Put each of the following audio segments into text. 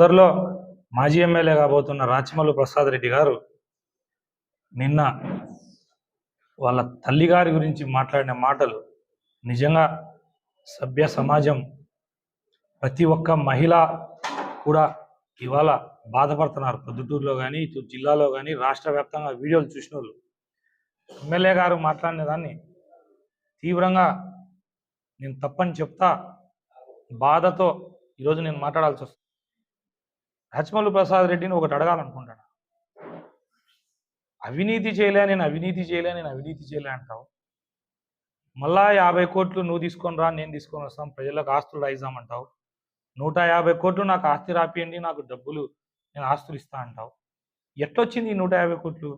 తొందరలో మాజీ ఎమ్మెల్యే కాబోతున్న రాచమల్లు ప్రసాద్ రెడ్డి గారు నిన్న వాళ్ళ తల్లిగారి గురించి మాట్లాడిన మాటలు నిజంగా సభ్య సమాజం ప్రతి ఒక్క మహిళ కూడా ఇవాళ బాధపడుతున్నారు. పొద్దుటూరులో కానీ ఇటు జిల్లాలో కానీ రాష్ట్ర వ్యాప్తంగా వీడియోలు చూసిన వాళ్ళు ఎమ్మెల్యే గారు మాట్లాడిన దాన్ని తీవ్రంగా నేను తప్పని చెప్తా బాధతో ఈరోజు నేను మాట్లాడాల్సి వస్తుంది. రాచమల్లు ప్రసాద్ రెడ్డిని ఒకటి అడగాలనుకుంటాను. అవినీతి చేయలే నేను అవినీతి చేయలే నేను అవినీతి చేయలే అంటావు. మళ్ళా యాభై కోట్లు నువ్వు తీసుకొని రా నేను తీసుకొని వస్తాం ప్రజలకు ఆస్తులు రాయిద్దామంటావు. నూట యాభై కోట్లు నాకు ఆస్తి రాపియండి నాకు డబ్బులు నేను ఆస్తులు ఇస్తా అంటావు. ఎట్లొచ్చింది ఈ నూట యాభై కోట్లు?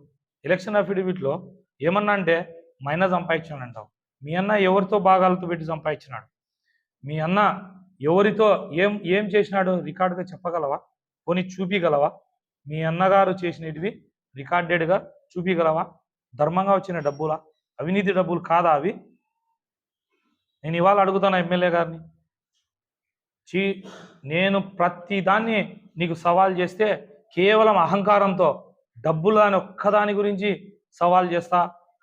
ఎలక్షన్ అఫిడవిట్లో ఏమన్నా అంటే మైన సంపాదించాడు అంటావు. మీ అన్న ఎవరితో భాగాలతో పెట్టి సంపాదించినాడు? మీ అన్న ఎవరితో ఏం ఏం చేసినాడో రికార్డుగా చెప్పగలవా? కొని చూపించగలవా మీ అన్నగారు చేసినటివి రికార్డెడ్గా చూపించగలవా ధర్మంగా వచ్చిన డబ్బులా? అవినీతి డబ్బులు కాదా అవి? నేను ఇవాళ అడుగుతాను ఎమ్మెల్యే గారిని? చీ నేను ప్రతి దాన్ని నీకు సవాల్ చేస్తే కేవలం అహంకారంతో డబ్బులు అని ఒక్కదాని గురించి సవాల్ చేస్తా.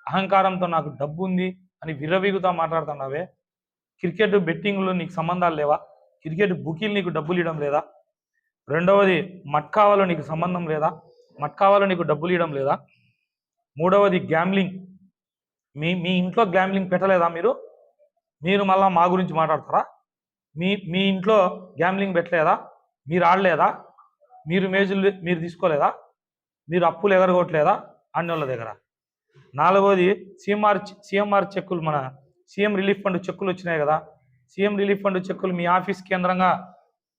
అహంకారంతో నాకు డబ్బు ఉంది అని విర్రవీగుతా మాట్లాడుతున్నావే. క్రికెట్ బెట్టింగ్లు నీకు సంబంధాలు లేవా? క్రికెట్ బుకీలు నీకు డబ్బులు ఇవ్వడం లేదా? రెండవది మట్కావాలో నీకు సంబంధం లేదా? మట్కావాలో నీకు డబ్బులు ఇవ్వడం లేదా? మూడవది గ్యామ్లింగ్ మీ మీ ఇంట్లో గ్యామ్లింగ్ పెట్టలేదా మీరు? మీరు మళ్ళా మా గురించి మాట్లాడతారా? మీ మీ ఇంట్లో గ్యామ్లింగ్ పెట్టలేదా? మీరు ఆడలేదా? మీరు మేజులు మీరు తీసుకోలేదా? మీరు అప్పులు ఎగరగొట్టలేదా? అన్నోళ్ళ దగ్గర. నాలుగవది సీఎంఆర్ సీఎంఆర్ చెక్కులు మన సీఎం రిలీఫ్ ఫండ్ చెక్కులు వచ్చినాయి కదా? సీఎం రిలీఫ్ ఫండ్ చెక్కులు మీ ఆఫీస్ కేంద్రంగా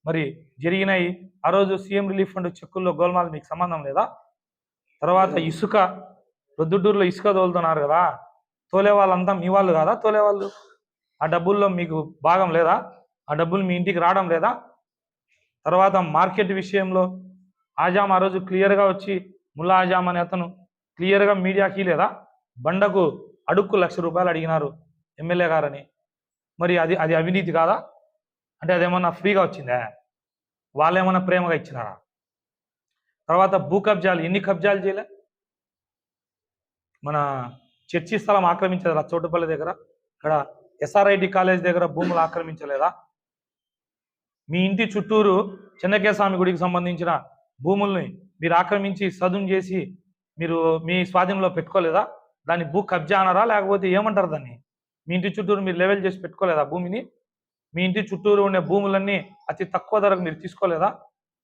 మరి జరిగినాయి. ఆ రోజు సీఎం రిలీఫ్ ఫండ్ చెక్కుల్లో గోల్మాల్ మీకు సంబంధం లేదా? తర్వాత ఇసుక ప్రొద్దుటూరులో ఇసుక తోలుతున్నారు కదా? తోలే వాళ్ళంతా మీ వాళ్ళు కదా తోలే వాళ్ళు? ఆ డబ్బుల్లో మీకు భాగం లేదా? ఆ డబ్బులు మీ ఇంటికి రావడం లేదా? తర్వాత మార్కెట్ విషయంలో ఆజామ్ ఆ రోజు క్లియర్గా వచ్చి ముల్లా ఆజామ్ అనే అతను క్లియర్గా మీడియాకి లేదా? బండకు అడుక్కు లక్ష రూపాయలు అడిగినారు ఎమ్మెల్యే గారని. మరి అది అది అవినీతి కాదా? అంటే అదేమన్నా ఫ్రీగా వచ్చిందా? వాళ్ళు ఏమన్నా ప్రేమగా ఇచ్చినారా? తర్వాత భూ కబ్జాలు ఎన్ని కబ్జాలు చేయలే? మన చర్చి స్థలం ఆక్రమించలేదా? చోటుపల్లి దగ్గర? ఇక్కడ ఎస్ఆర్ఐటి కాలేజ్ దగ్గర భూములు ఆక్రమించలేదా? మీ ఇంటి చుట్టూరు చెన్నకేస్వామి గుడికి సంబంధించిన భూముల్ని మీరు ఆక్రమించి సదును చేసి మీరు మీ స్వాధీనంలో పెట్టుకోలేదా? దాన్ని భూ కబ్జా అనరా లేకపోతే ఏమంటారు దాన్ని? మీ ఇంటి చుట్టూరు మీరు లెవెల్ చేసి పెట్టుకోలేదా భూమిని? మీ ఇంటి చుట్టూరు ఉండే భూములన్నీ అతి తక్కువ ధరకు మీరు తీసుకోలేదా?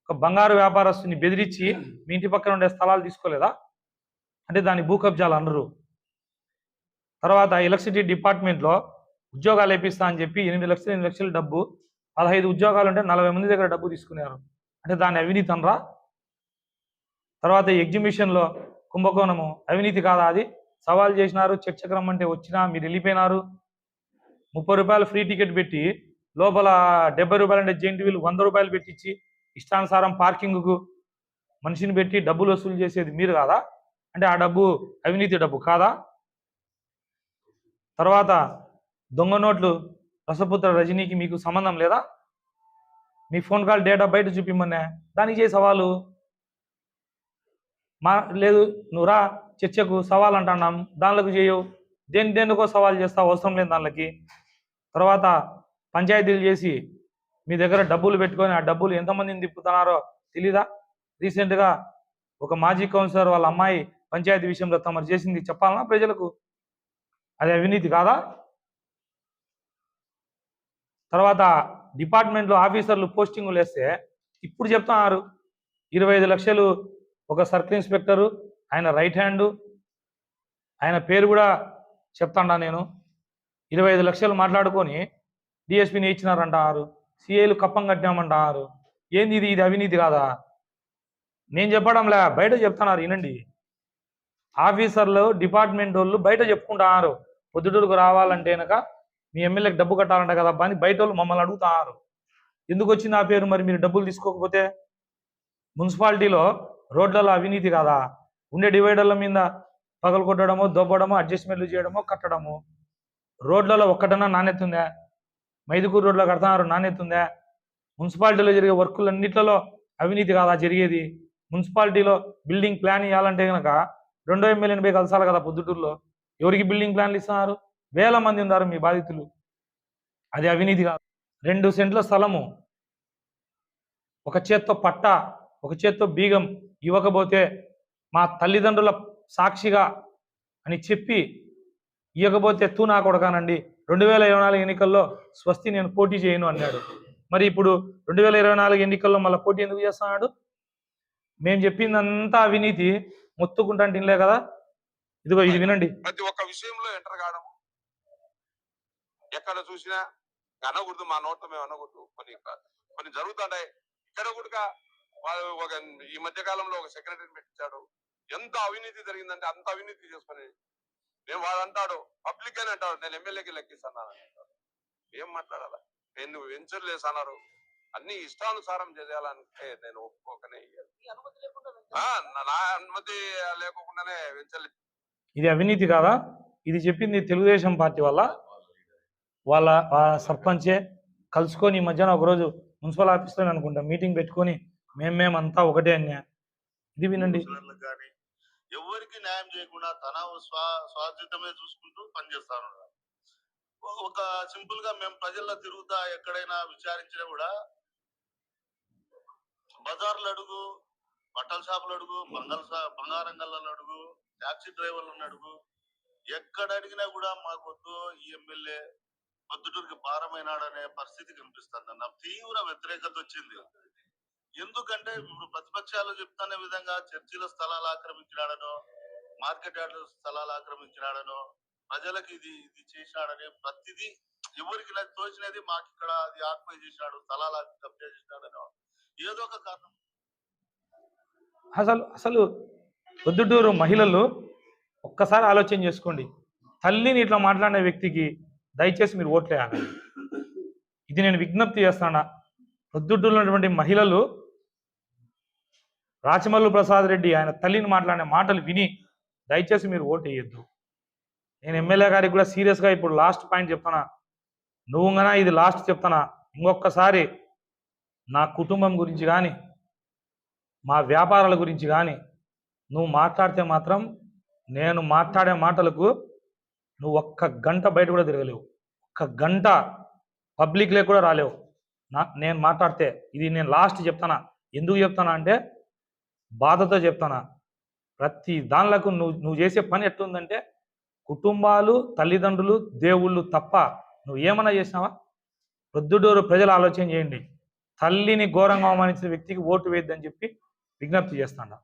ఒక బంగారు వ్యాపారస్తుని బెదిరించి మీ ఇంటి పక్కన ఉండే స్థలాలు తీసుకోలేదా? అంటే దాన్ని భూ కబ్జాలు అనరు. తర్వాత ఎలక్ట్రిసిటీ డిపార్ట్మెంట్లో ఉద్యోగాలు వేపిస్తా అని చెప్పి ఎనిమిది లక్షలు ఎనిమిది లక్షల డబ్బు పదహైదు ఉద్యోగాలు ఉంటే నలభై మంది దగ్గర డబ్బు తీసుకున్నారు. అంటే దాన్ని అవినీతి అనరా? తర్వాత ఎగ్జిబిషన్లో కుంభకోణము అవినీతి కాదా అది? సవాల్ చేసినారు చర్చకు అంటే వచ్చినా మీరు వెళ్ళిపోయినారు. ముప్పై రూపాయలు ఫ్రీ టికెట్ పెట్టి లోపల డెబ్బై రూపాయలు అంటే జెయింట్ వీలు వంద రూపాయలు పెట్టించి ఇష్టానుసారం పార్కింగ్కు మనిషిని పెట్టి డబ్బులు వసూలు చేసేది మీరు కాదా? అంటే ఆ డబ్బు అవినీతి డబ్బు కాదా? తర్వాత దొంగ నోట్లు రసపుత్ర రజనీకి మీకు సంబంధం లేదా? మీ ఫోన్ కాల్ డేటా బయట చూపిమ్మనే దానికి చేసే సవాలు. మా లేదు నువ్వు రా చర్చకు సవాల్ అంటున్నాం దానిలోకి చేయవు దేని దేనికో సవాల్ చేస్తావు అవసరం లేని దానిలోకి. తర్వాత పంచాయతీలు చేసి మీ దగ్గర డబ్బులు పెట్టుకొని ఆ డబ్బులు ఎంతమందిని తిప్పుతున్నారో తెలీదా? రీసెంట్గా ఒక మాజీ కౌన్సిలర్ వాళ్ళ అమ్మాయి పంచాయతీ విషయంలో తమరు చేసింది చెప్పాలనా ప్రజలకు? అది అవినీతి కాదా? తర్వాత డిపార్ట్మెంట్లో ఆఫీసర్లు పోస్టింగులు వేస్తే ఇప్పుడు చెప్తున్నారు ఇరవై ఐదు లక్షలు ఒక సర్కిల్ ఇన్స్పెక్టరు ఆయన రైట్ హ్యాండ్ ఆయన పేరు కూడా చెప్తాడా నేను. ఇరవై ఐదు లక్షలు మాట్లాడుకొని డిఎస్పీని ఇచ్చినారంటారు సిఐలు కప్పం కట్టినామంటారు ఏంది ఇది? ఇది అవినీతి కాదా? నేను చెప్పడంలే బయట చెప్తున్నారు వినండి. ఆఫీసర్లు డిపార్ట్మెంట్ వాళ్ళు బయట చెప్పుకుంటున్నారు. పొద్దుటూరుకు రావాలంటే కనుక మీ ఎమ్మెల్యేకి డబ్బు కట్టాలంట కదా అని బయట వాళ్ళు మమ్మల్ని అడుగుతున్నారు ఎందుకు వచ్చింది ఆ పేరు మరి మీరు డబ్బులు తీసుకోకపోతే? మున్సిపాలిటీలో రోడ్లలో అవినీతి కాదా? ఉండే డివైడర్ల మీద పగలు కొట్టడము దొబ్బడము అడ్జస్ట్మెంట్లు చేయడము కట్టడము. రోడ్లలో ఒక్కటన్నా నాణ్యత ఉందా? మైదుకూరు రోడ్లో కడుతున్నారు నాణ్యత ఉందా మున్సిపాలిటీలో జరిగే వర్కులన్నిట్లలో అవినీతి కాదా జరిగేది? మున్సిపాలిటీలో బిల్డింగ్ ప్లాన్ ఇవ్వాలంటే కనుక రెండో ఎమ్మెల్యేని పోయి కలసాలి కదా పొద్దుటూరులో. ఎవరికి బిల్డింగ్ ప్లాన్లు ఇస్తున్నారు? వేల మంది ఉన్నారు మీ బాధితులు. అది అవినీతి కాదు. రెండు సెంట్ల స్థలము ఒక చేత్తో పట్ట ఒక చేత్తో బీగం ఇవ్వకపోతే మా తల్లిదండ్రుల సాక్షిగా అని చెప్పి ఇవ్వకపోతే తూ నా కొడకానండి. రెండు వేల ఇరవై నాలుగు ఎన్నికల్లో స్వస్తి నేను పోటీ చేయను అన్నాడు. మరి ఇప్పుడు రెండు వేల ఇరవై నాలుగు ఎన్నికల్లో మళ్ళీ పోటీ ఎందుకు చేస్తున్నాడు? మేము చెప్పిందంతా అవినీతి. మొత్తుకుంటా తినలే కదా. ఇదిగో ఇది వినండి. ప్రతి ఒక్క విషయంలో ఎంటర్ కావడం ఎక్కడ చూసినా అనకూడదు మా నోట మేము అనకూడదు. కొన్ని కొన్ని జరుగుతుంటాయి. ఇక్కడ కూడా ఒక ఈ మధ్య కాలంలో ఒక సెక్రటరీ పెట్టించాడు. ఎంత అవినీతి జరిగిందంటే అంత అవినీతి చేసుకుని నేను వాడు అంటాడు? పబ్లిక్ అని అంటాడు. నేను ఎమ్మెల్యేకి లెక్కిస్తాను అని అంటాడు. ఏం మాట్లాడాలా? నేను వెంచర్లు వేసన్నారు అన్ని ఇష్టానుసారం చేయాలంటే నేను ఒప్పుకోకనే నా అనుమతి లేకోకుండానే వెంచర్లు ఇది అవినీతి కాదా? ఇది చెప్పింది తెలుగుదేశం పార్టీ వల్ల. వాళ్ళ సర్పంచే కలుసుకొని ఈ మధ్యాహ్నం ఒకరోజు మున్సిపల్ ఆఫీస్లో అనుకుంటా మీటింగ్ పెట్టుకొని మేము మేమంతా ఒకటే అన్యా ఇది వినండి. ఎవరికి న్యాయం చేయకుండా తన స్వా స్వార్థితమే చూసుకుంటూ పనిచేస్తాను ఒక సింపుల్గా మేము ప్రజల్లో తిరుగుతా ఎక్కడైనా విచారించినా కూడా బజార్లు అడుగు బట్టల షాపులు అడుగు బంగారు షా- బంగారం అడుగు టాక్సీ డ్రైవర్లను అడుగు ఎక్కడ అడిగినా కూడా మాకు వద్దు ఈ ఎమ్మెల్యే పొద్దుటూరికి భారమైనాడనే పరిస్థితి కనిపిస్తుంది అన్న తీవ్ర వ్యతిరేకత వచ్చింది. ఎందుకంటే ఇప్పుడు ప్రతిపక్షాలు చెప్తున్న విధంగా చర్చిల స్థలాలు ఆక్రమించినాడనో మార్కెట్ యార్డ్ స్థలాలు ఆక్రమించినాడనో ప్రజలకు ఇది ఇది చేసినాడని ప్రతిదీ ఎవరికి నాకు తోచినది మాకు ఇక్కడ అది ఆక్యుపై చేసినాడు స్థలాలు కబ్జా చేసినాడనో. ఏదో ఒక కారణం. అసలు అసలు పొద్దుటూరు మహిళలు ఒక్కసారి ఆలోచన చేసుకోండి. తల్లిని ఇట్లా మాట్లాడిన వ్యక్తికి దయచేసి మీరు ఓట్లేయాలి ఇది నేను విజ్ఞప్తి చేస్తానా. పొద్దుటూరులో ఉన్నటువంటి మహిళలు రాచమల్లు ప్రసాద్ రెడ్డి ఆయన తల్లిని మాట్లాడిన మాటలు విని దయచేసి మీరు ఓటు వేయద్దు. నేను ఎమ్మెల్యే గారికి కూడా సీరియస్గా ఇప్పుడు లాస్ట్ పాయింట్ చెప్తానా నువ్వుగానా ఇది లాస్ట్ చెప్తానా ఇంకొకసారి నా కుటుంబం గురించి కానీ మా వ్యాపారాల గురించి కానీ నువ్వు మాట్లాడితే మాత్రం నేను మాట్లాడే మాటలకు నువ్వు ఒక్క గంట బయట కూడా తిరగలేవు. ఒక్క గంట పబ్లిక్లో కూడా రాలేవు. నా నేను మాట్లాడితే ఇది నేను లాస్ట్ చెప్తానా ఎందుకు చెప్తానా అంటే బాధతో చెప్తానా? ప్రతి దానిలకు నువ్వు నువ్వు చేసే పని ఎట్లుందంటే కుటుంబాలు తల్లిదండ్రులు దేవుళ్ళు తప్ప నువ్వు ఏమన్నా చేసినావా? ప్రొద్దుటూరు ప్రజలు ఆలోచన చేయండి. తల్లిని ఘోరంగా అవమానించిన వ్యక్తికి ఓటు వేయద్దని చెప్పి విజ్ఞప్తి చేస్తాడా.